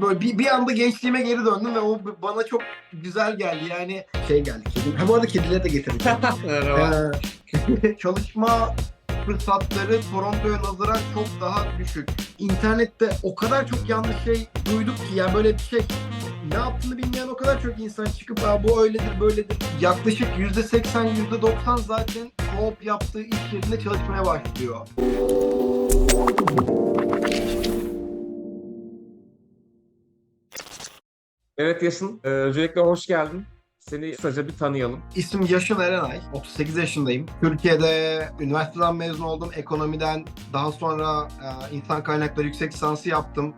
Böyle bir, bir anda gençliğime geri döndüm ve o bana çok güzel geldi. Yani şey geldi kedim. Ha bu arada kedileri de getirdim. Merhaba. Ee, çalışma fırsatları Toronto'ya nazaran çok daha düşük. İnternette o kadar çok yanlış şey duyduk ki yani böyle bir şey ne yaptığını bilmeyen o kadar çok insan çıkıp Aa, bu öyledir böyledir. Yaklaşık %80 %90 zaten co-op yaptığı iş yerinde çalışmaya başlıyor. Evet Yaşın, e, öncelikle hoş geldin. Seni kısaca bir tanıyalım. İsim Yaşın Erenay. 38 yaşındayım. Türkiye'de üniversiteden mezun oldum. Ekonomiden daha sonra e, insan kaynakları yüksek lisansı yaptım.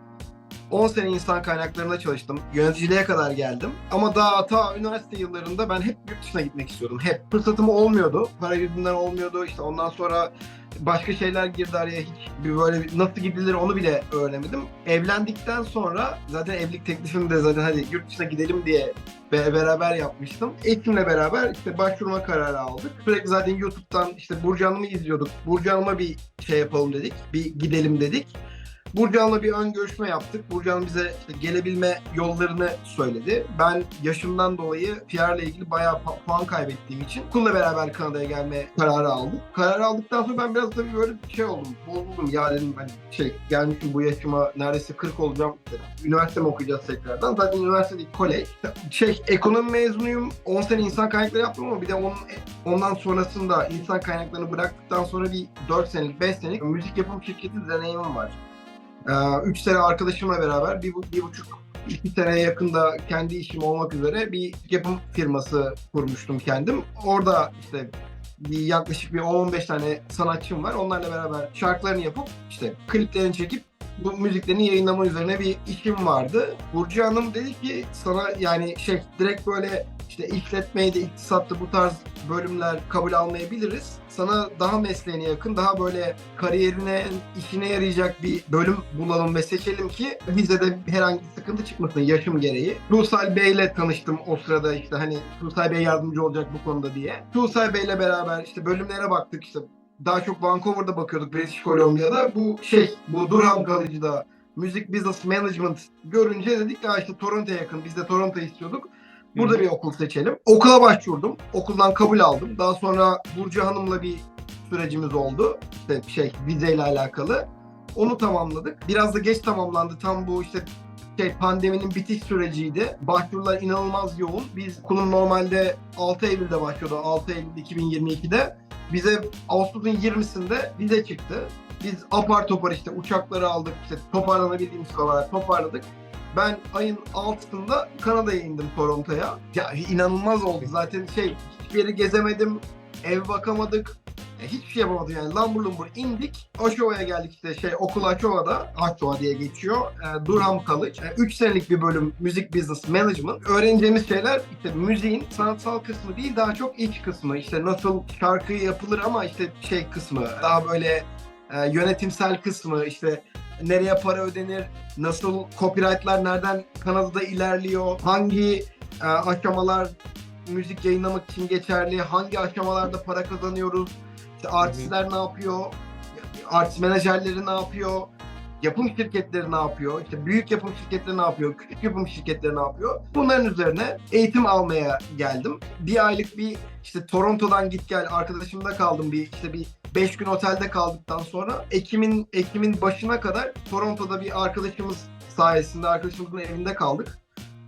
10 sene insan kaynaklarında çalıştım. Yöneticiliğe kadar geldim. Ama daha ta üniversite yıllarında ben hep yurt dışına gitmek istiyordum. Hep. Fırsatım olmuyordu. Para yüzünden olmuyordu. İşte ondan sonra başka şeyler girdi araya. Hiç bir böyle nasıl gidilir onu bile öğrenemedim. Evlendikten sonra zaten evlilik teklifimi de zaten hadi yurt dışına gidelim diye be- beraber yapmıştım. Eşimle beraber işte başvurma kararı aldık. Sürekli zaten YouTube'dan işte Burcu Hanım'ı izliyorduk. Burcu Hanım'a bir şey yapalım dedik. Bir gidelim dedik. Burcu Hanım'la bir ön görüşme yaptık. Burcu Hanım bize işte gelebilme yollarını söyledi. Ben yaşımdan dolayı PR ilgili bayağı puan kaybettiğim için okulla beraber Kanada'ya gelme kararı aldık. Kararı aldıktan sonra ben biraz tabii böyle şey oldum. Bozuldum ya dedim hani şey gelmişim bu yaşıma neredeyse 40 olacağım. Üniversite mi okuyacağız tekrardan? Zaten üniversite değil, kolej. Şey ekonomi mezunuyum. 10 sene insan kaynakları yaptım ama bir de onun ondan sonrasında insan kaynaklarını bıraktıktan sonra bir 4 senelik, 5 senelik müzik yapım şirketi deneyimim var. 3 sene arkadaşımla beraber bir, bir buçuk iki seneye yakında kendi işim olmak üzere bir yapım firması kurmuştum kendim. Orada işte bir yaklaşık bir 10-15 tane sanatçım var. Onlarla beraber şarkılarını yapıp işte kliplerini çekip bu müziklerini yayınlama üzerine bir işim vardı. Burcu Hanım dedi ki sana yani şey direkt böyle işte işletmeydi, iktisattı bu tarz bölümler kabul almayabiliriz. Sana daha mesleğine yakın, daha böyle kariyerine, işine yarayacak bir bölüm bulalım ve seçelim ki bize de herhangi bir sıkıntı çıkmasın yaşım gereği. Tuğsal Bey'le tanıştım o sırada işte hani Tuğsal Bey yardımcı olacak bu konuda diye. Tuğsal Bey'le beraber işte bölümlere baktık işte daha çok Vancouver'da bakıyorduk British Columbia'da. Bu şey, bu Durham College'da Music Business Management görünce dedik ya işte Toronto'ya yakın. Biz de Toronto istiyorduk. Burada bir okul seçelim. Okula başvurdum. Okuldan kabul aldım. Daha sonra Burcu Hanım'la bir sürecimiz oldu. İşte şey vizeyle alakalı. Onu tamamladık. Biraz da geç tamamlandı. Tam bu işte şey pandeminin bitiş süreciydi. Başvurular inanılmaz yoğun. Biz okulun normalde 6 Eylül'de başlıyordu. 6 Eylül 2022'de. Bize Ağustos'un 20'sinde vize çıktı. Biz apar topar işte uçakları aldık. işte toparlanabildiğimiz kadar toparladık. Ben ayın 6'sında Kanada'ya indim Toronto'ya. Ya inanılmaz oldu. Zaten şey hiçbir yeri gezemedim. Ev bakamadık. E, hiçbir şey yapamadım yani. Lambur lumbur indik. Oshawa geldik işte şey okul Oshawa'da. Oshawa diye geçiyor. E, Durham College. 3 senelik bir bölüm Music Business Management. Öğreneceğimiz şeyler işte müziğin sanatsal kısmı değil daha çok iç kısmı. İşte nasıl şarkı yapılır ama işte şey kısmı. Daha böyle e, yönetimsel kısmı işte nereye para ödenir, nasıl copyrightlar nereden Kanada'da ilerliyor, hangi e, aşamalar müzik yayınlamak için geçerli, hangi aşamalarda para kazanıyoruz, işte artistler ne yapıyor, artist menajerleri ne yapıyor, yapım şirketleri ne yapıyor, işte büyük yapım şirketleri ne yapıyor, küçük yapım şirketleri ne yapıyor. Bunların üzerine eğitim almaya geldim. Bir aylık bir işte Toronto'dan git gel arkadaşımda kaldım bir işte bir 5 gün otelde kaldıktan sonra Ekim'in Ekim'in başına kadar Toronto'da bir arkadaşımız sayesinde arkadaşımızın evinde kaldık.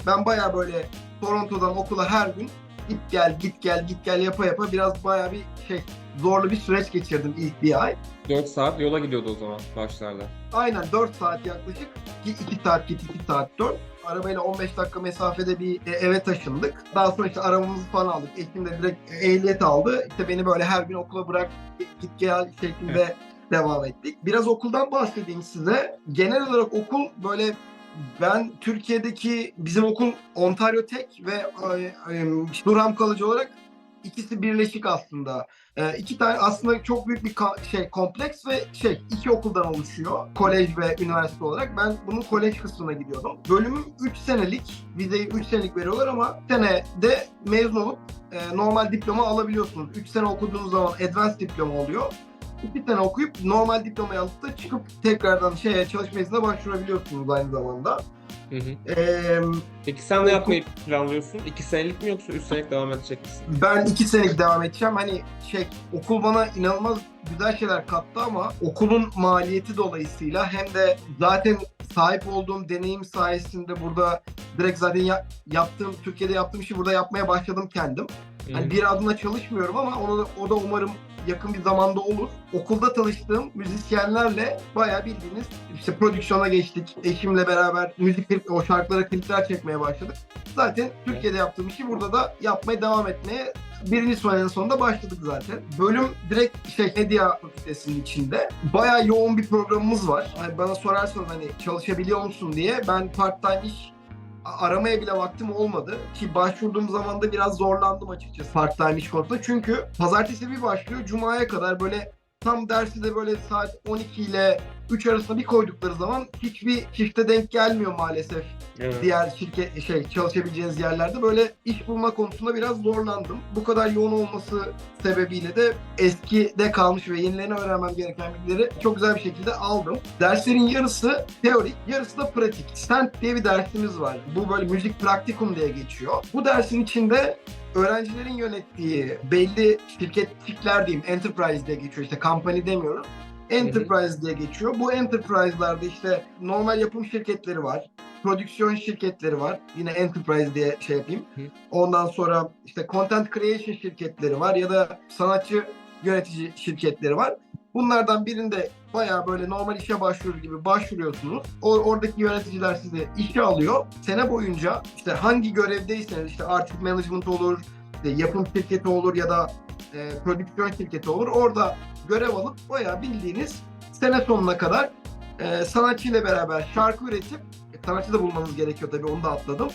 Ben baya böyle Toronto'dan okula her gün git gel git gel git gel yapa yapa biraz baya bir şey zorlu bir süreç geçirdim ilk bir ay. 4 saat yola gidiyordu o zaman başlarda. Aynen 4 saat yaklaşık. 2 saat git 2 saat 4. Arabayla 15 dakika mesafede bir e, eve taşındık. Daha sonra işte arabamızı falan aldık. Ekim de direkt ehliyet aldı. İşte beni böyle her gün okula bırak git gel şeklinde devam ettik. Biraz okuldan bahsedeyim size. Genel olarak okul böyle ben Türkiye'deki bizim okul Ontario Tech ve e, e, Durham College olarak ikisi birleşik aslında. E, iki tane aslında çok büyük bir şey kompleks ve şey iki okuldan oluşuyor. Kolej ve üniversite olarak. Ben bunun kolej kısmına gidiyordum. Bölümüm 3 senelik. Vizeyi 3 senelik veriyorlar ama senede mezun olup e, normal diploma alabiliyorsunuz. 3 sene okuduğunuz zaman advanced diploma oluyor. İki sene okuyup normal diplomayı alıp da çıkıp tekrardan şeye çalışma iznine başvurabiliyorsunuz aynı zamanda. Hı hı. Ee, Peki sen ne yapmayı planlıyorsun? İki senelik mi yoksa üç senelik devam edecek misin? ben iki senelik devam edeceğim. Hani şey okul bana inanılmaz güzel şeyler kattı ama okulun maliyeti dolayısıyla hem de zaten sahip olduğum deneyim sayesinde burada direkt zaten ya- yaptığım Türkiye'de yaptığım işi burada yapmaya başladım kendim. Hani bir adına çalışmıyorum ama onu o da umarım yakın bir zamanda olur. Okulda tanıştığım müzisyenlerle bayağı bildiğiniz işte prodüksiyona geçtik. Eşimle beraber müzik o şarkılara klipler çekmeye başladık. Zaten Türkiye'de yaptığım işi burada da yapmaya devam etmeye birinci senenin sonunda başladık zaten. Bölüm direkt şey medya fakültesinin içinde. Bayağı yoğun bir programımız var. Hani bana sorarsanız hani çalışabiliyor musun diye ben part time iş aramaya bile vaktim olmadı. Ki başvurduğum zaman da biraz zorlandım açıkçası part time iş konusunda. Çünkü pazartesi bir başlıyor. Cuma'ya kadar böyle tam dersi de böyle saat 12 ile 3 arasında bir koydukları zaman hiçbir çifte denk gelmiyor maalesef Evet. diğer şirket şey çalışabileceğiniz yerlerde böyle iş bulma konusunda biraz zorlandım. Bu kadar yoğun olması sebebiyle de eskide kalmış ve yenilerini öğrenmem gereken bilgileri çok güzel bir şekilde aldım. Derslerin yarısı teorik, yarısı da pratik. Stent diye bir dersimiz var. Bu böyle müzik praktikum diye geçiyor. Bu dersin içinde öğrencilerin yönettiği belli şirketlikler diyeyim, enterprise diye geçiyor işte company demiyoruz. Enterprise diye geçiyor. Bu enterprise'larda işte normal yapım şirketleri var prodüksiyon şirketleri var. Yine enterprise diye şey yapayım. Ondan sonra işte content creation şirketleri var ya da sanatçı yönetici şirketleri var. Bunlardan birinde bayağı böyle normal işe başvurur gibi başvuruyorsunuz. O, oradaki yöneticiler sizi işe alıyor. Sene boyunca işte hangi görevdeyseniz işte artist management olur, işte yapım şirketi olur ya da e, prodüksiyon şirketi olur. Orada görev alıp bayağı bildiğiniz sene sonuna kadar e, sanatçıyla beraber şarkı üretip e, sanatçı da bulmanız gerekiyor tabii onu da atladım.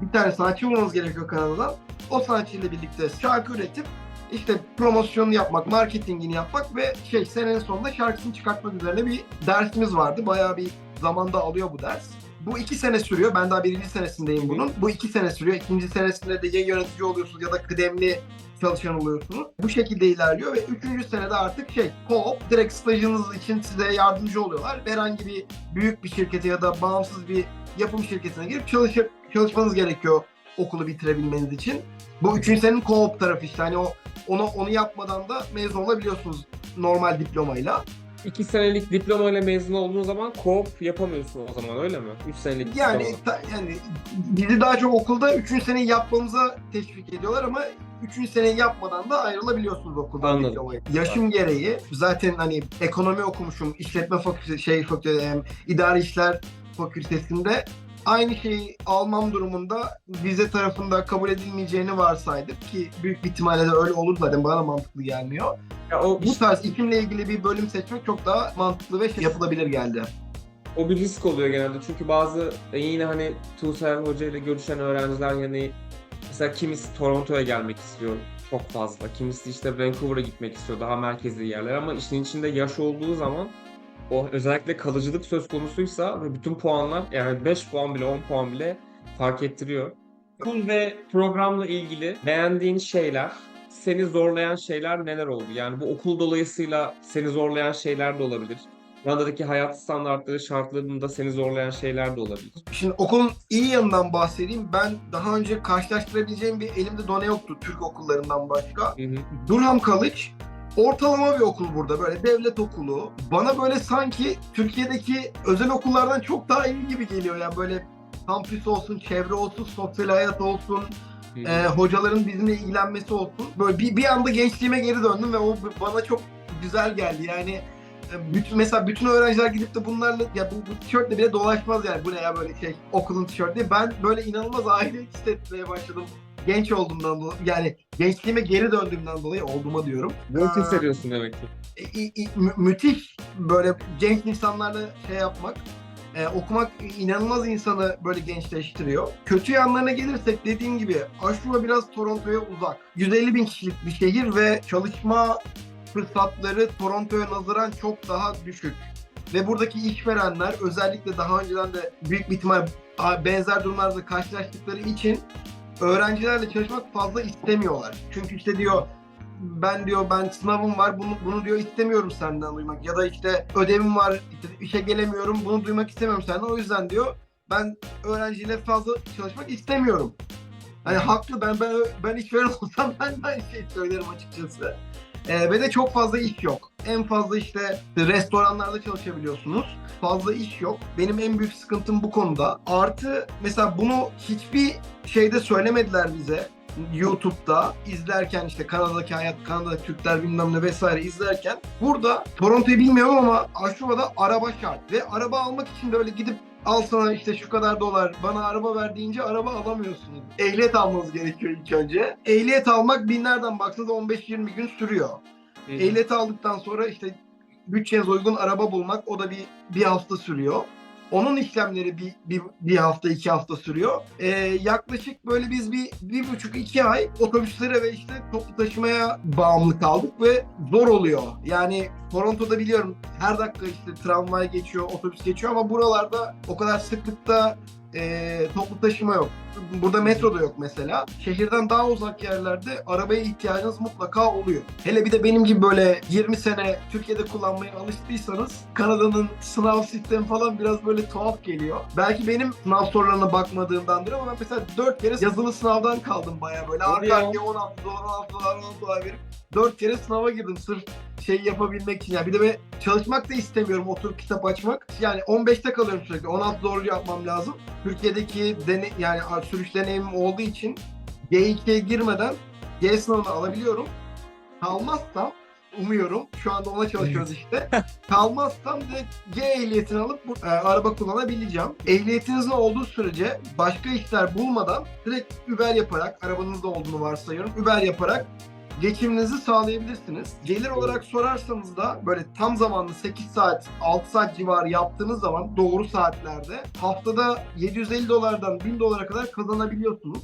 Bir tane sanatçı bulmanız gerekiyor Kanada'dan. O sanatçıyla birlikte şarkı üretip işte promosyonunu yapmak, marketingini yapmak ve şey senenin sonunda şarkısını çıkartmak üzerine bir dersimiz vardı. Bayağı bir zamanda alıyor bu ders. Bu iki sene sürüyor. Ben daha birinci senesindeyim bunun. Bu iki sene sürüyor. İkinci senesinde de ya yönetici oluyorsunuz ya da kıdemli çalışan oluyorsunuz. Bu şekilde ilerliyor ve üçüncü senede artık şey co-op direkt stajınız için size yardımcı oluyorlar. Herhangi bir büyük bir şirkete ya da bağımsız bir yapım şirketine girip çalışıp çalışmanız gerekiyor okulu bitirebilmeniz için. Bu üçüncü senenin co-op tarafı işte hani o onu onu yapmadan da mezun olabiliyorsunuz normal diplomayla. İki senelik diplomayla mezun olduğun zaman co-op yapamıyorsun o zaman öyle mi? Üç senelik Yani diploma. ta- yani bizi daha çok okulda üçüncü seneyi yapmamıza teşvik ediyorlar ama üçüncü seneyi yapmadan da ayrılabiliyorsunuz okuldan Anladım. diplomayı. Yaşım gereği zaten hani ekonomi okumuşum, işletme fakültesi, şey fakültesi, em, idari işler fakültesinde aynı şeyi almam durumunda vize tarafında kabul edilmeyeceğini varsaydık ki büyük bir ihtimalle de öyle olur zaten bana mantıklı gelmiyor. Ya o, Bu tarz iklimle ilgili bir bölüm seçmek çok daha mantıklı ve şey yapılabilir geldi. o bir risk oluyor genelde çünkü bazı e, yine hani Tuğsel Hoca ile görüşen öğrenciler yani mesela kimisi Toronto'ya gelmek istiyor çok fazla. Kimisi işte Vancouver'a gitmek istiyor daha merkezi yerler ama işin içinde yaş olduğu zaman o özellikle kalıcılık söz konusuysa ve bütün puanlar yani 5 puan bile 10 puan bile fark ettiriyor. Okul ve programla ilgili beğendiğin şeyler, seni zorlayan şeyler neler oldu? Yani bu okul dolayısıyla seni zorlayan şeyler de olabilir. Kanada'daki hayat standartları şartlarında seni zorlayan şeyler de olabilir. Şimdi okulun iyi yanından bahsedeyim. Ben daha önce karşılaştırabileceğim bir elimde done yoktu Türk okullarından başka. Hı hı. Durham College ortalama bir okul burada böyle devlet okulu. Bana böyle sanki Türkiye'deki özel okullardan çok daha iyi gibi geliyor yani böyle kampüs olsun, çevre olsun, sosyal hayat olsun, e, hocaların bizimle ilgilenmesi olsun. Böyle bir, bir anda gençliğime geri döndüm ve o bana çok güzel geldi. Yani e, bütün, mesela bütün öğrenciler gidip de bunlarla ya bu, bu tişörtle bile dolaşmaz yani bu ne ya böyle şey okulun tişörtü. Ben böyle inanılmaz aile hissetmeye başladım. Genç olduğumdan dolayı yani gençliğime geri döndüğümden dolayı olduğuma diyorum. Genç Aa. hissediyorsun demek ki. E, mü- müthiş böyle genç insanlarla şey yapmak, e, okumak inanılmaz insanı böyle gençleştiriyor. Kötü yanlarına gelirsek dediğim gibi Aşura biraz Toronto'ya uzak. 150 bin kişilik bir şehir ve çalışma fırsatları Toronto'ya nazaran çok daha düşük. Ve buradaki işverenler özellikle daha önceden de büyük bir ihtimal benzer durumlarda karşılaştıkları için öğrencilerle çalışmak fazla istemiyorlar. Çünkü işte diyor ben diyor ben sınavım var bunu bunu diyor istemiyorum senden duymak ya da işte ödevim var işte işe gelemiyorum bunu duymak istemiyorum senden o yüzden diyor ben öğrenciyle fazla çalışmak istemiyorum. Hani haklı ben ben ben işveren olsam ben de şey söylerim açıkçası. Ee, ve de çok fazla iş yok. En fazla işte restoranlarda çalışabiliyorsunuz. Fazla iş yok. Benim en büyük sıkıntım bu konuda. Artı mesela bunu hiçbir şeyde söylemediler bize. YouTube'da izlerken işte Kanada'daki hayat, Kanada'daki Türkler bilmem ne vesaire izlerken burada Toronto'yu bilmiyorum ama Aşuva'da araba şart ve araba almak için de öyle gidip al sana işte şu kadar dolar bana araba ver deyince araba alamıyorsunuz. Ehliyet almanız gerekiyor ilk önce. Ehliyet almak binlerden baksanız 15-20 gün sürüyor. Ehliyet aldıktan sonra işte bütçenize uygun araba bulmak o da bir bir hafta sürüyor. Onun işlemleri bir, bir, bir hafta iki hafta sürüyor. Ee, yaklaşık böyle biz bir, bir buçuk iki ay otobüslere ve işte toplu taşımaya bağımlı kaldık ve zor oluyor. Yani Toronto'da biliyorum her dakika işte tramvay geçiyor, otobüs geçiyor ama buralarda o kadar sıklıkta e, toplu taşıma yok. Burada metro da yok mesela. Şehirden daha uzak yerlerde arabaya ihtiyacınız mutlaka oluyor. Hele bir de benim gibi böyle 20 sene Türkiye'de kullanmaya alıştıysanız Kanada'nın sınav sistemi falan biraz böyle tuhaf geliyor. Belki benim sınav sorularına bakmadığımdandır ama ben mesela 4 kere yazılı sınavdan kaldım baya böyle. Arka ya. arkaya 16 dolar, 16 dolar, 16 dolar verip 4 kere sınava girdim sırf şey yapabilmek için. Yani bir de ben çalışmak da istemiyorum oturup kitap açmak. Yani 15'te kalıyorum sürekli. 16 doğru yapmam lazım. Türkiye'deki dene yani sürüş deneyimim olduğu için G2'ye girmeden G sınavını alabiliyorum. Kalmazsam umuyorum. Şu anda ona çalışıyoruz işte. Kalmazsam direkt G ehliyetini alıp bu, e, araba kullanabileceğim. Ehliyetinizin olduğu sürece başka işler bulmadan direkt Uber yaparak, arabanızda olduğunu varsayıyorum. Uber yaparak geçiminizi sağlayabilirsiniz. Gelir olarak sorarsanız da böyle tam zamanlı 8 saat, 6 saat civarı yaptığınız zaman doğru saatlerde haftada 750 dolardan 1000 dolara kadar kazanabiliyorsunuz.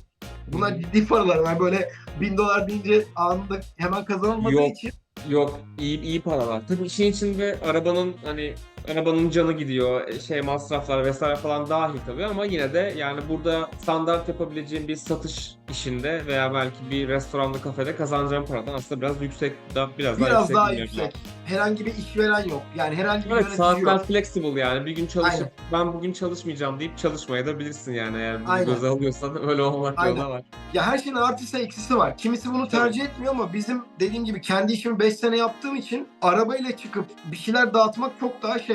Bunlar ciddi paralar. Yani böyle 1000 dolar deyince anında hemen kazanılmadığı Yok. için Yok iyi iyi paralar. Tabii işin içinde arabanın hani arabanın canı gidiyor, e, şey masraflar vesaire falan dahil tabii ama yine de yani burada standart yapabileceğim bir satış işinde veya belki bir restoranda kafede kazanacağım paradan aslında biraz yüksek da biraz, daha biraz yüksek daha bilmiyorum. yüksek. Herhangi bir işveren yok. Yani herhangi bir Evet yönetici saatler yok. flexible yani bir gün çalışıp Aynen. ben bugün çalışmayacağım deyip çalışmaya da bilirsin yani eğer bunu göze alıyorsan öyle olmak Aynen. yolu da var. Ya her şeyin artısı eksisi var. Kimisi bunu tercih etmiyor ama bizim dediğim gibi kendi işimi 5 sene yaptığım için arabayla çıkıp bir şeyler dağıtmak çok daha şey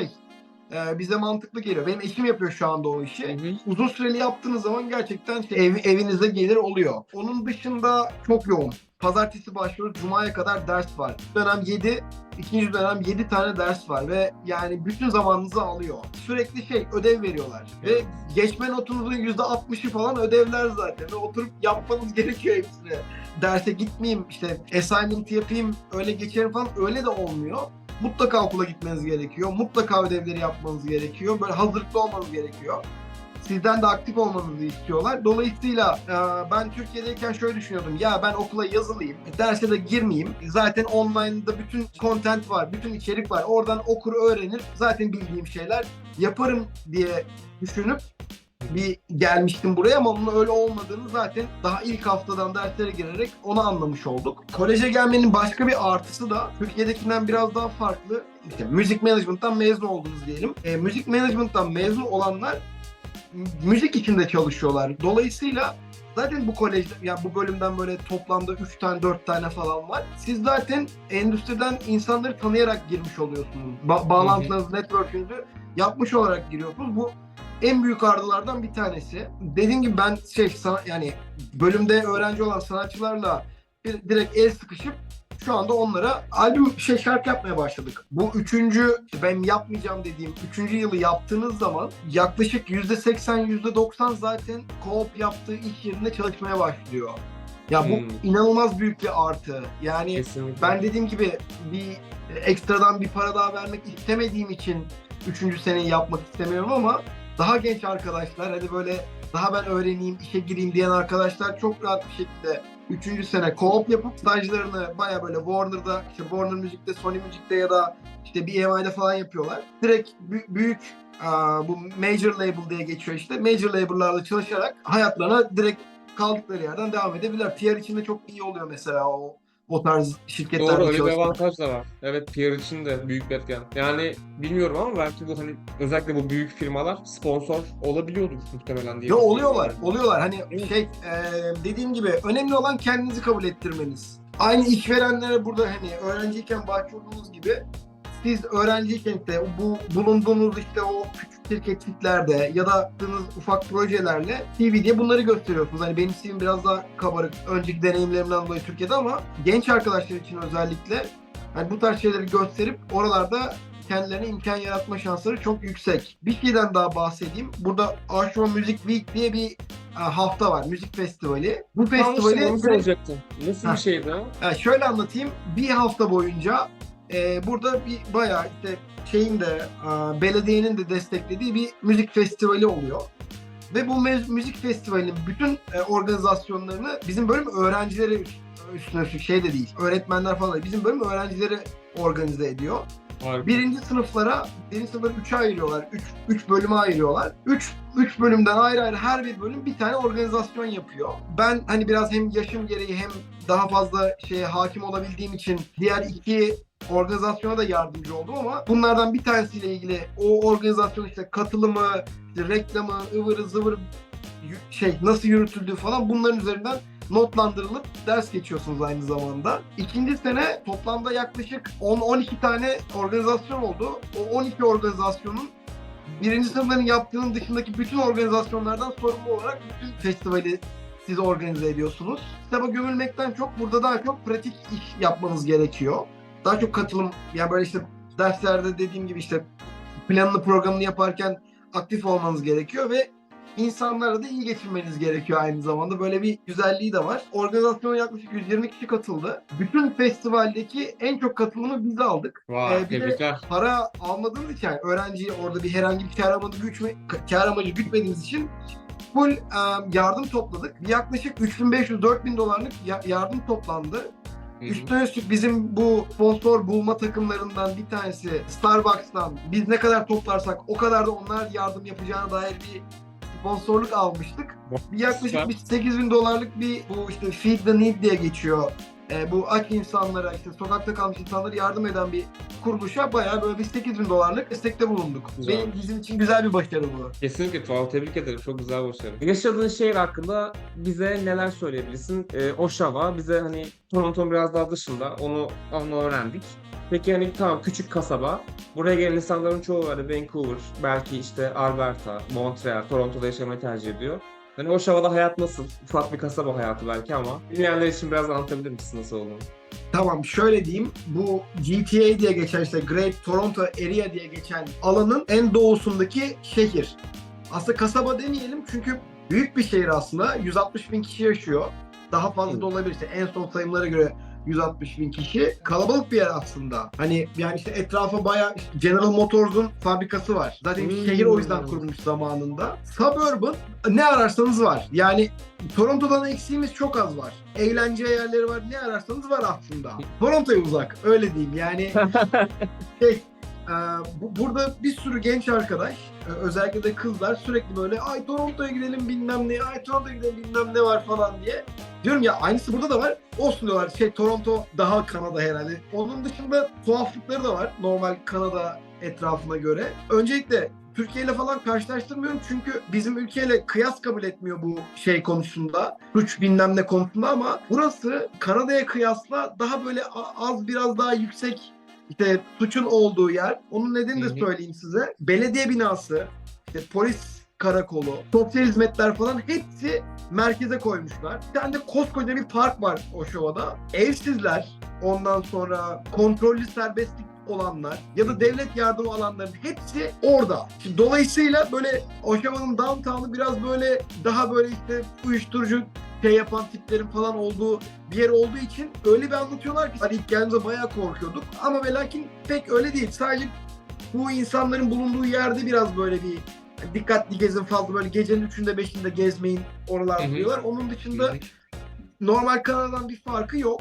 e, bize mantıklı geliyor. Benim eşim yapıyor şu anda o işi. Hı hı. Uzun süreli yaptığınız zaman gerçekten şey, ev, evinize gelir oluyor. Onun dışında çok yoğun. Pazartesi başlıyoruz. Cuma'ya kadar ders var. Dönem 7, ikinci dönem 7 tane ders var ve yani bütün zamanınızı alıyor. Sürekli şey ödev veriyorlar. Ve geçme notunuzun %60'ı falan ödevler zaten. Ve oturup yapmanız gerekiyor hepsini. Derse gitmeyeyim işte assignment yapayım öyle geçerim falan öyle de olmuyor. Mutlaka okula gitmeniz gerekiyor. Mutlaka ödevleri yapmanız gerekiyor. Böyle hazırlıklı olmanız gerekiyor. Sizden de aktif olmanızı istiyorlar. Dolayısıyla e, ben Türkiye'deyken şöyle düşünüyordum. Ya ben okula yazılayım, derse de girmeyeyim. Zaten online'da bütün content var, bütün içerik var. Oradan okur, öğrenir. Zaten bildiğim şeyler yaparım diye düşünüp bir gelmiştim buraya ama onun öyle olmadığını zaten daha ilk haftadan derslere girerek onu anlamış olduk. Koleje gelmenin başka bir artısı da Türkiye'dekinden biraz daha farklı. İşte müzik management'tan mezun oldunuz diyelim. E, müzik management'tan mezun olanlar müzik içinde çalışıyorlar. Dolayısıyla zaten bu kolejde yani bu bölümden böyle toplamda 3 tane 4 tane falan var. Siz zaten endüstriden insanları tanıyarak girmiş oluyorsunuz. Ba- bağlantılarınızı, network'ünüzü yapmış olarak giriyorsunuz. Bu en büyük ardılardan bir tanesi. Dediğim gibi ben şey sana, yani bölümde öğrenci olan sanatçılarla bir- direkt el sıkışıp şu anda onlara albüm şey şarkı yapmaya başladık. Bu üçüncü ben yapmayacağım dediğim üçüncü yılı yaptığınız zaman yaklaşık yüzde seksen yüzde doksan zaten co-op yaptığı iş yerinde çalışmaya başlıyor. Ya bu Hmm. inanılmaz büyük bir artı. Yani Kesinlikle. ben dediğim gibi bir ekstradan bir para daha vermek istemediğim için üçüncü seneyi yapmak istemiyorum ama daha genç arkadaşlar hadi böyle daha ben öğreneyim, işe gireyim diyen arkadaşlar çok rahat bir şekilde üçüncü sene co-op yapıp stajlarını baya böyle Warner'da, işte Warner Müzik'te, Sony Müzik'te ya da işte BMI'de falan yapıyorlar. Direkt bü- büyük bu major label diye geçiyor işte. Major label'larla çalışarak hayatlarına direkt kaldıkları yerden devam edebilirler. PR için de çok iyi oluyor mesela o o tarz Doğru şirketlerde öyle bir avantaj da var. Evet PR için de büyük bir etken. Yani bilmiyorum ama belki bu hani özellikle bu büyük firmalar sponsor olabiliyordur muhtemelen diye. Ya düşünüyorum oluyorlar, oluyorlar. Hani Evet. şey, e, dediğim gibi önemli olan kendinizi kabul ettirmeniz. Aynı işverenlere burada hani öğrenciyken başvurduğunuz gibi siz öğrenciyken işte bu bulunduğunuz işte o küçük şirketliklerde ya da yaptığınız ufak projelerle CV'de bunları gösteriyorsunuz. Hani benim CV'm biraz daha kabarık önceki deneyimlerimden dolayı Türkiye'de ama genç arkadaşlar için özellikle hani bu tarz şeyleri gösterip oralarda kendilerine imkan yaratma şansları çok yüksek. Bir şeyden daha bahsedeyim. Burada Ashwa Music Week diye bir e, hafta var. Müzik festivali. Bu festivali onu soracaktım. Nasıl Ha. bir şeydi? Ha, şöyle anlatayım. Bir hafta boyunca e, burada bir bayağı işte şeyin de e, belediyenin de desteklediği bir müzik festivali oluyor. Ve bu müzik festivalinin bütün e, organizasyonlarını bizim bölüm öğrencileri üst- üstüne üstlük şey de değil. Öğretmenler falan değil. Bizim bölüm öğrencileri organize ediyor. Harika. Birinci sınıflara, birinci sınıfları üçe ayırıyorlar. Üç, üç bölüme ayırıyorlar. Üç, üç bölümden ayrı ayrı her bir bölüm bir tane organizasyon yapıyor. Ben hani biraz hem yaşım gereği hem daha fazla şeye hakim olabildiğim için diğer iki organizasyona da yardımcı oldum ama bunlardan bir tanesiyle ilgili o organizasyon işte katılımı, işte reklamı, ıvırı zıvır şey nasıl yürütüldüğü falan bunların üzerinden notlandırılıp ders geçiyorsunuz aynı zamanda. İkinci sene toplamda yaklaşık 10-12 tane organizasyon oldu. O 12 organizasyonun birinci sınıfların yaptığının dışındaki bütün organizasyonlardan sorumlu olarak bütün festivali siz organize ediyorsunuz. Kitaba gömülmekten çok burada daha çok pratik iş yapmanız gerekiyor. Daha çok katılım, yani böyle işte derslerde dediğim gibi işte planını programını yaparken aktif olmanız gerekiyor ve insanlarla da iyi geçinmeniz gerekiyor aynı zamanda. Böyle bir güzelliği de var. Organizasyona yaklaşık 120 kişi katıldı. Bütün festivaldeki en çok katılımı biz aldık. Vay Ee, bir de- tebrikler. Para almadığımız için yani öğrenciyi orada bir herhangi bir kar amacı, güçme, kar amacı gütmediğimiz için full e, yardım topladık. Yaklaşık 3500-4000 dolarlık ya- yardım toplandı. Üstüne üstlük bizim bu sponsor bulma takımlarından bir tanesi Starbucks'tan biz ne kadar toplarsak o kadar da onlar yardım yapacağına dair bir sponsorluk almıştık. Bir yaklaşık bir 8 bin dolarlık bir bu işte Feed the Need diye geçiyor. Ee, bu aç insanlara işte sokakta kalmış insanlara yardım eden bir kuruluşa bayağı böyle bir 8 bin dolarlık destekte bulunduk. Güzel. Benim bizim için güzel bir başarı bu. Kesinlikle Tuval tebrik ederim. Çok güzel başarı. Yaşadığın şehir hakkında bize neler söyleyebilirsin? Ee, Oshawa bize hani Toronto'nun biraz daha dışında onu, onu öğrendik. Peki hani tamam küçük kasaba. Buraya gelen insanların çoğu hani Vancouver, belki işte Alberta, Montreal, Toronto'da yaşamayı tercih ediyor. Hani Oshawa'da hayat nasıl? Ufak bir kasaba hayatı belki ama bilmeyenler için biraz anlatabilir misin nasıl olduğunu? Tamam şöyle diyeyim. Bu GTA diye geçen işte Great Toronto Area diye geçen alanın en doğusundaki şehir. Aslında kasaba demeyelim çünkü büyük bir şehir aslında. 160 bin kişi yaşıyor. Daha fazla da olabilir. İşte en son sayımlara göre 160 bin kişi. Kalabalık bir yer aslında. Hani yani işte etrafa bayağı işte General Motors'un fabrikası var. Zaten Hmm. şehir o yüzden kurulmuş zamanında. Suburban ne ararsanız var. Yani Toronto'dan eksiğimiz çok az var. Eğlence yerleri var. Ne ararsanız var aslında. Toronto'ya uzak. Öyle diyeyim. Yani şey, bu, burada bir sürü genç arkadaş, e, özellikle de kızlar sürekli böyle ay Toronto'ya gidelim bilmem ne, ay Toronto'ya gidelim bilmem ne var falan diye. Diyorum ya aynısı burada da var. Olsun diyorlar. Şey Toronto daha Kanada herhalde. Onun dışında tuhaflıkları da var. Normal Kanada etrafına göre. Öncelikle Türkiye ile falan karşılaştırmıyorum çünkü bizim ülkeyle kıyas kabul etmiyor bu şey konusunda. Suç bilmem ne konusunda ama burası Kanada'ya kıyasla daha böyle az biraz daha yüksek işte suçun olduğu yer. Onun nedenini Hı de söyleyeyim size. Belediye binası, işte polis karakolu, sosyal hizmetler falan hepsi merkeze koymuşlar. Bir tane de koskoca bir park var Oşova'da. Evsizler, ondan sonra kontrollü serbestlik olanlar ya da devlet yardımı alanların hepsi orada. Şimdi dolayısıyla böyle Oşova'nın downtown'u biraz böyle daha böyle işte uyuşturucu şey yapan tiplerin falan olduğu bir yer olduğu için öyle bir anlatıyorlar ki hani ilk geldiğimizde bayağı korkuyorduk ama ve lakin pek öyle değil. Sadece bu insanların bulunduğu yerde biraz böyle bir dikkatli gezin fazla böyle gecenin üçünde beşinde gezmeyin oralar diyorlar. Onun dışında normal Kanada'dan bir farkı yok.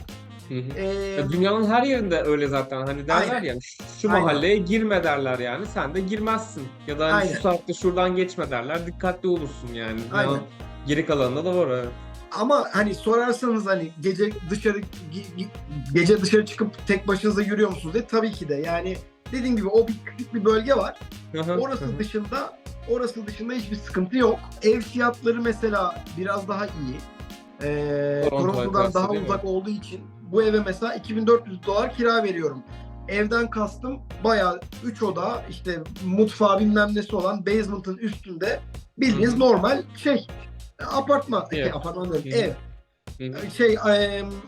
Hı hı. Ee, Ya dünyanın her yerinde öyle zaten hani derler Aynen. ya şu Aynen. mahalleye girme derler yani sen de girmezsin ya da hani Aynen. şu saatte şuradan geçme derler dikkatli olursun yani. Aynen. Geri kalanında da var evet. ama hani sorarsanız hani gece dışarı ge- ge- gece dışarı çıkıp tek başınıza yürüyor musunuz diye tabii ki de yani dediğim gibi o bir küçük bir bölge var. Orası dışında orası dışında hiçbir sıkıntı yok. Ev fiyatları mesela biraz daha iyi. Ee, Toronto'dan daha mi? uzak olduğu için bu eve mesela 2400 dolar kira veriyorum. Evden kastım bayağı 3 oda işte mutfağı bilmem nesi olan basement'ın üstünde bildiğiniz Hı hı. normal şey apartman, Ev. şey, apartman diyorum, ev. Hı hı. Şey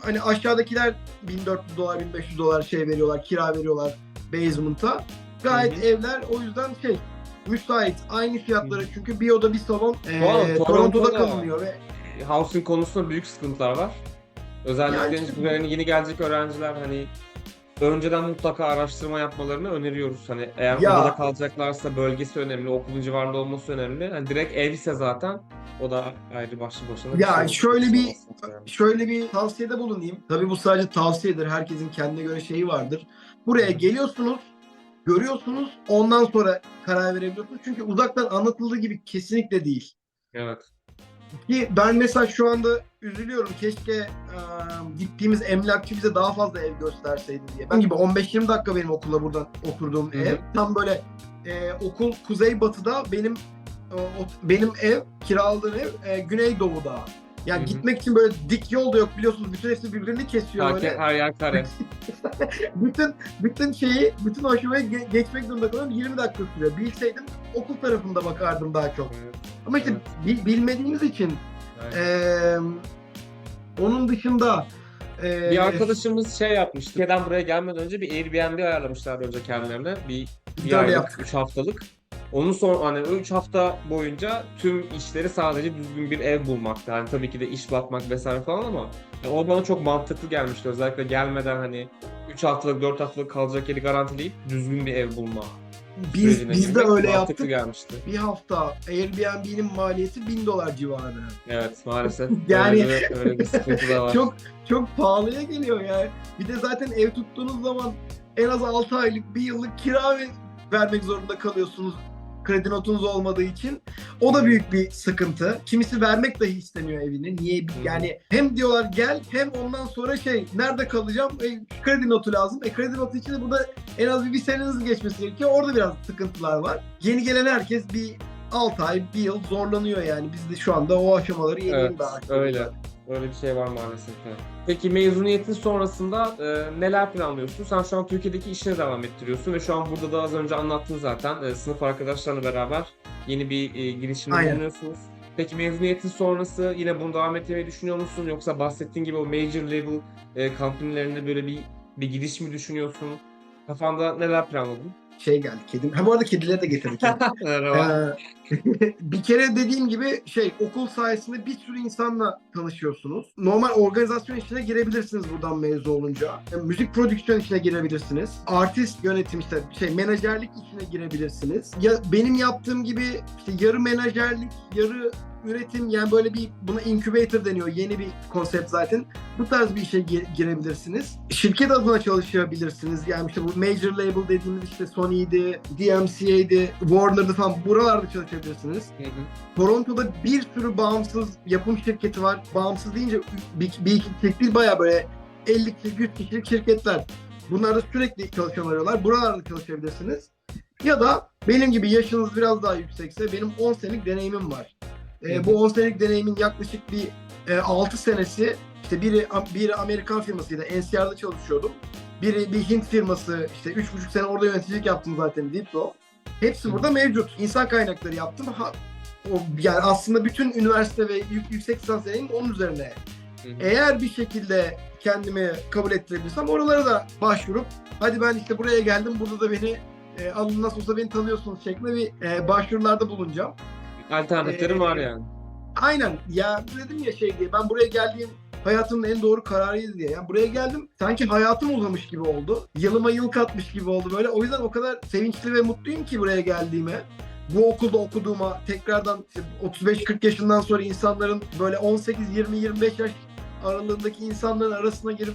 hani aşağıdakiler 1400 dolar 1500 dolar şey veriyorlar kira veriyorlar basement'a. Gayet Hı hı. evler o yüzden şey müsait aynı fiyatlara çünkü bir oda bir salon e, Toronto'da Toronto'da- kalınıyor ve housing konusunda büyük sıkıntılar var. Özellikle Yani işte- yani yeni gelecek öğrenciler hani önceden mutlaka araştırma yapmalarını öneriyoruz. Hani eğer Ya- odada kalacaklarsa bölgesi önemli, okulun civarında olması önemli. Hani direkt ev ise zaten o da ayrı başlı başına bir Ya şey. şöyle bir- Yani. şöyle bir tavsiyede bulunayım. Tabii bu sadece tavsiyedir. Herkesin kendine göre şeyi vardır. Buraya geliyorsunuz, görüyorsunuz, ondan sonra karar verebiliyorsunuz. Çünkü uzaktan anlatıldığı gibi kesinlikle değil. Evet. Ki ben mesela şu anda üzülüyorum. Keşke e, gittiğimiz emlakçı bize daha fazla ev gösterseydi diye. Ben gibi 15-20 dakika benim okula buradan oturduğum ev. Tam böyle e, okul kuzeybatıda benim e, benim ev kiraladığım ev e, güneydoğuda. Yani Hı hı. gitmek için böyle dik yol da yok biliyorsunuz. Bütün hepsi birbirini kesiyor Her, böyle. her yer kare. bütün bütün şeyi, bütün aşamayı ge- geçmek zorunda kalıyorum. 20 dakika sürüyor. Bilseydim okul tarafında bakardım daha çok. Evet, Ama işte Evet. bil- bilmediğimiz için. Ee, onun dışında ee, Bir arkadaşımız şey yapmıştı. Türkiye'den buraya gelmeden önce bir Airbnb ayarlamışlar önce kendilerine. Bir, bir aylık, yaptık. üç haftalık. Onun sonra hani 3 hafta boyunca tüm işleri sadece düzgün bir ev bulmakta. Hani tabii ki de iş bakmak vesaire falan ama yani o bana çok mantıklı gelmişti. Özellikle gelmeden hani 3 haftalık 4 haftalık kalacak yeri garantileyip düzgün bir ev bulma. Biz biz de öyle yaptık. gelmişti. Bir hafta Airbnb'nin maliyeti 1000 dolar civarı. Evet maalesef. Yani- öyle, öyle bir sıkıntı da var. Çok çok pahalıya geliyor yani. Bir de zaten ev tuttuğunuz zaman en az 6 aylık, 1 yıllık kira ve- vermek zorunda kalıyorsunuz. Kredi notunuz olmadığı için. O da büyük bir sıkıntı. Kimisi vermek dahi istemiyor evini. Niye? Yani hem diyorlar gel hem ondan sonra şey nerede kalacağım? E, kredi notu lazım. E kredi notu için de burada en az bir, bir seneniz geçmesi gerekiyor. Orada biraz sıkıntılar var. Yeni gelen herkes bir 6 ay, 1 yıl zorlanıyor yani. Biz de şu anda o aşamaları yeni Evet, daha öyle. Öyle bir şey var maalesef. Peki mezuniyetin sonrasında e, neler planlıyorsun? Sen şu an Türkiye'deki işine devam ettiriyorsun ve şu an burada da az önce anlattın zaten. E, sınıf arkadaşlarla beraber yeni bir e, girişimde bulunuyorsunuz. Peki mezuniyetin sonrası yine bunu devam etmeyi düşünüyor musun? Yoksa bahsettiğin gibi o major level e, company'lerinde böyle bir bir gidiş mi düşünüyorsun? Kafanda neler planladın? Şey geldi kedim. Ha bu arada kedileri de getirdik. yani. Ee, bir kere dediğim gibi şey okul sayesinde bir sürü insanla tanışıyorsunuz. Normal organizasyon içine girebilirsiniz buradan mezun olunca. E, müzik prodüksiyon içine girebilirsiniz. Artist yönetim işte şey menajerlik içine girebilirsiniz. Ya benim yaptığım gibi işte yarı menajerlik, yarı üretim yani böyle bir buna incubator deniyor. Yeni bir konsept zaten. Bu tarz bir işe gi- girebilirsiniz. Şirket adına çalışabilirsiniz. Yani işte bu major label dediğimiz işte Sony'ydi, DMCA'ydi, Warner'dı falan buralarda çalışabilirsiniz. Hı hı. Toronto'da bir sürü bağımsız yapım şirketi var. Bağımsız deyince bir, bir iki kişilik değil bayağı böyle 50 kişilik, 100 kişilik şirketler. Bunlarda sürekli çalışan arıyorlar. Buralarda çalışabilirsiniz. Ya da benim gibi yaşınız biraz daha yüksekse benim 10 senelik deneyimim var. Ee, bu 10 senelik deneyimin yaklaşık bir e, 6 senesi işte biri biri Amerikan firmasıydı. NCR'da çalışıyordum. Biri bir Hint firması işte 3,5 sene orada yöneticilik yaptım zaten Wipro. Hepsi burada mevcut. İnsan kaynakları yaptım. Ha, o, yani aslında bütün üniversite ve yük, yüksek lisans deneyimim onun üzerine. Hı hı. Eğer bir şekilde kendimi kabul ettirebilirsem oralara da başvurup hadi ben işte buraya geldim burada da beni e, alın nasıl olsa beni tanıyorsunuz şeklinde bir e, başvurularda bulunacağım. Alternatiflerin Ee, var yani. Aynen ya dedim ya şey diye ben buraya geldiğim hayatımın en doğru kararıydı diye. Yani buraya geldim sanki hayatım uzamış gibi oldu. Yılıma yıl katmış gibi oldu böyle. O yüzden o kadar sevinçli ve mutluyum ki buraya geldiğime. Bu okulda okuduğuma tekrardan işte 35-40 yaşından sonra insanların böyle 18-20-25 yaş aralığındaki insanların arasına girip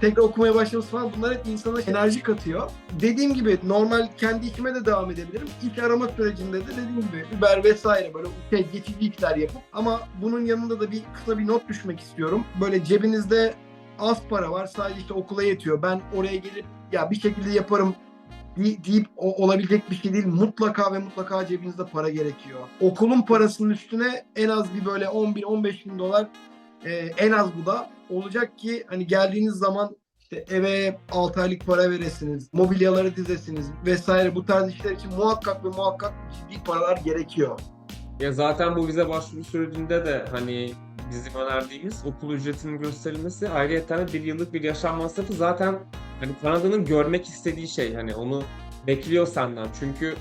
tekrar okumaya başlaması falan bunlar hep insana enerji katıyor. Dediğim gibi normal kendi işime de devam edebilirim. İlk arama sürecinde de dediğim gibi Uber vesaire böyle şey, geçici işler yapıp ama bunun yanında da bir kısa bir not düşmek istiyorum. Böyle cebinizde az para var sadece işte okula yetiyor. Ben oraya gelip ya bir şekilde yaparım de- deyip o, olabilecek bir şey değil. Mutlaka ve mutlaka cebinizde para gerekiyor. Okulun parasının üstüne en az bir böyle 10 bin 15 bin dolar e, en az bu da olacak ki hani geldiğiniz zaman işte eve 6 aylık para veresiniz, mobilyaları dizesiniz vesaire. Bu tarz işler için muhakkak ve muhakkak ciddi paralar gerekiyor. Ya zaten bu vize başvuru sürecinde de hani bizim önerdiğimiz okul ücretinin gösterilmesi ayrıca bir yıllık bir yaşam masrafı. Zaten hani Kanada'nın görmek istediği şey hani onu bekliyor senden. Çünkü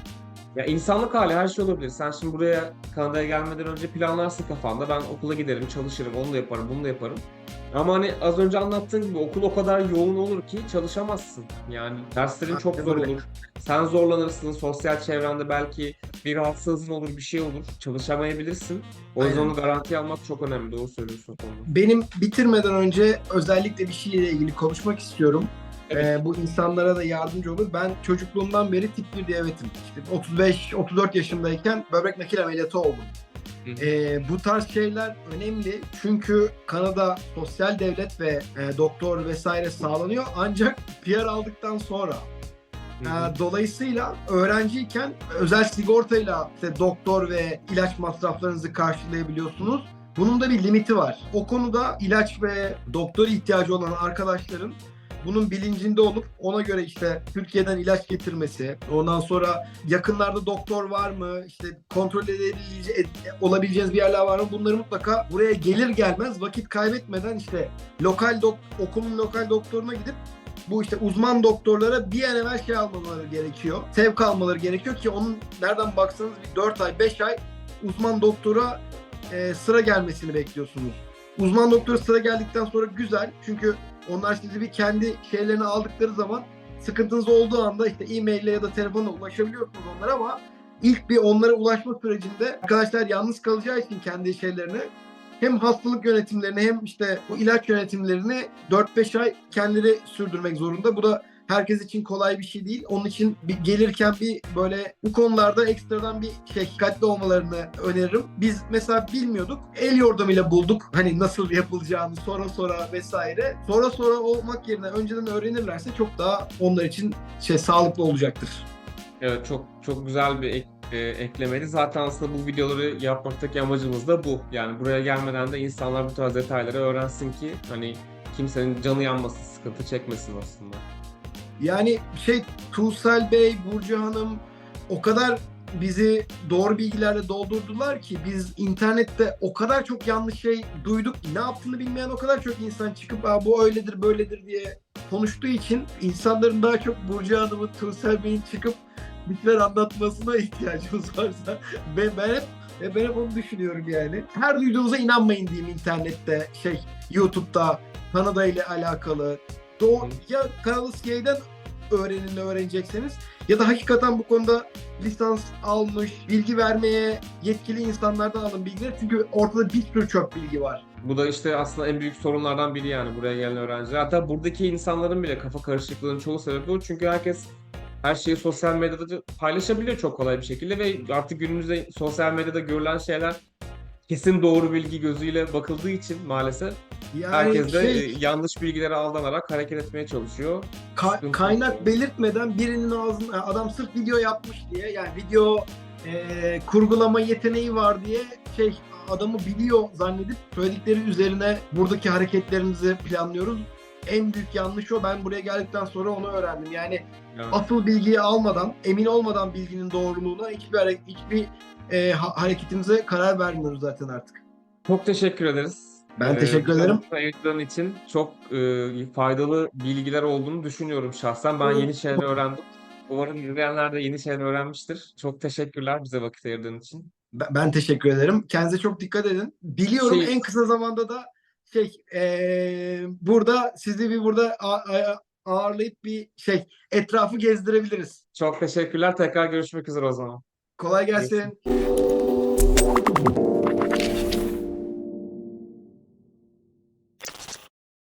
ya insanlık hali her şey olabilir. Sen şimdi buraya Kanada'ya gelmeden önce planlarsın kafanda. Ben okula giderim, çalışırım, onu da yaparım, bunu da yaparım. Ama hani az önce anlattığın gibi okul o kadar yoğun olur ki çalışamazsın. Yani derslerin çok zor olur. Sen zorlanırsın, sosyal çevrende belki bir rahatsızlığın olur, bir şey olur. Çalışamayabilirsin. O yüzden Aynen. onu garantiye almak çok önemli. Doğru söylüyorsun. Benim bitirmeden önce özellikle bir şeyle ilgili konuşmak istiyorum. Evet. Ee, bu insanlara da yardımcı olur. Ben çocukluğumdan beri tip 1 diyabetim. İşte 35-34 yaşındayken böbrek nakil ameliyatı oldum. Ee, bu tarz şeyler önemli çünkü Kanada sosyal devlet ve e, doktor vesaire sağlanıyor ancak PR aldıktan sonra ee, Dolayısıyla öğrenciyken özel sigortayla işte doktor ve ilaç masraflarınızı karşılayabiliyorsunuz. Bunun da bir limiti var. O konuda ilaç ve doktor ihtiyacı olan arkadaşların bunun bilincinde olup ona göre işte Türkiye'den ilaç getirmesi, ondan sonra yakınlarda doktor var mı, işte kontrol edebilece- olabileceğiniz bir yerler var mı bunları mutlaka buraya gelir gelmez vakit kaybetmeden işte lokal dok okulun lokal doktoruna gidip bu işte uzman doktorlara bir an evvel şey almaları gerekiyor. Sevk almaları gerekiyor ki onun nereden baksanız bir 4 ay 5 ay uzman doktora e, sıra gelmesini bekliyorsunuz. Uzman doktora sıra geldikten sonra güzel çünkü onlar sizi bir kendi şeylerini aldıkları zaman sıkıntınız olduğu anda işte e-mail ya da telefonla ulaşabiliyorsunuz onlara ama ilk bir onlara ulaşma sürecinde arkadaşlar yalnız kalacağı için kendi şeylerini hem hastalık yönetimlerini hem işte bu ilaç yönetimlerini 4-5 ay kendileri sürdürmek zorunda. Bu da herkes için kolay bir şey değil. Onun için bir gelirken bir böyle bu konularda ekstradan bir şey dikkatli olmalarını öneririm. Biz mesela bilmiyorduk. El yordamıyla bulduk. Hani nasıl yapılacağını sonra sonra vesaire. Sonra sonra olmak yerine önceden öğrenirlerse çok daha onlar için şey sağlıklı olacaktır. Evet çok çok güzel bir ek, e, eklemeli. Zaten aslında bu videoları yapmaktaki amacımız da bu. Yani buraya gelmeden de insanlar bu tarz detayları öğrensin ki hani kimsenin canı yanmasın, sıkıntı çekmesin aslında. Yani şey Tuğsel Bey, Burcu Hanım o kadar bizi doğru bilgilerle doldurdular ki biz internette o kadar çok yanlış şey duyduk ki ne yaptığını bilmeyen o kadar çok insan çıkıp Aa, bu öyledir böyledir diye konuştuğu için insanların daha çok Burcu Hanım'ın, Tuğsel Bey'in çıkıp bitler anlatmasına ihtiyacımız varsa ben, ben hep ve ben hep onu düşünüyorum yani. Her duyduğunuza inanmayın diyeyim internette, şey YouTube'da Kanada ile alakalı. Doğu, ya Kanalıskya'dan öğrenin öğrenecekseniz ya da hakikaten bu konuda lisans almış, bilgi vermeye yetkili insanlardan alın bilgileri. Çünkü ortada bir sürü çöp bilgi var. Bu da işte aslında en büyük sorunlardan biri yani buraya gelen öğrenciler. Hatta buradaki insanların bile kafa karışıklığının çoğu sebebi o. Çünkü herkes her şeyi sosyal medyada paylaşabiliyor çok kolay bir şekilde ve artık günümüzde sosyal medyada görülen şeyler kesin doğru bilgi gözüyle bakıldığı için maalesef Yani herkes de şey, e, yanlış bilgilere aldanarak hareket etmeye çalışıyor. ka- kaynak yok. belirtmeden birinin ağzına adam sırf video yapmış diye yani video e, kurgulama yeteneği var diye şey adamı biliyor zannedip söyledikleri üzerine buradaki hareketlerimizi planlıyoruz. En büyük yanlış o. Ben buraya geldikten sonra onu öğrendim. Yani Yani asıl bilgiyi almadan, emin olmadan bilginin doğruluğuna hiçbir hiçbir e, ha- hareketimize karar vermiyoruz zaten artık. çok teşekkür ederiz. Ben Ee, teşekkür ederim. Ayıkların için çok e, faydalı bilgiler olduğunu düşünüyorum şahsen. Ben yeni şeyler öğrendim. Umarım izleyenler de yeni şeyler öğrenmiştir. Çok teşekkürler bize vakit ayırdığın için. Ben, ben teşekkür ederim. Kendinize çok dikkat edin. Biliyorum Şey- en kısa zamanda da şey e, burada sizi bir burada a- a- ağırlayıp bir şey etrafı gezdirebiliriz. Çok teşekkürler. Tekrar görüşmek üzere o zaman. Kolay gelsin.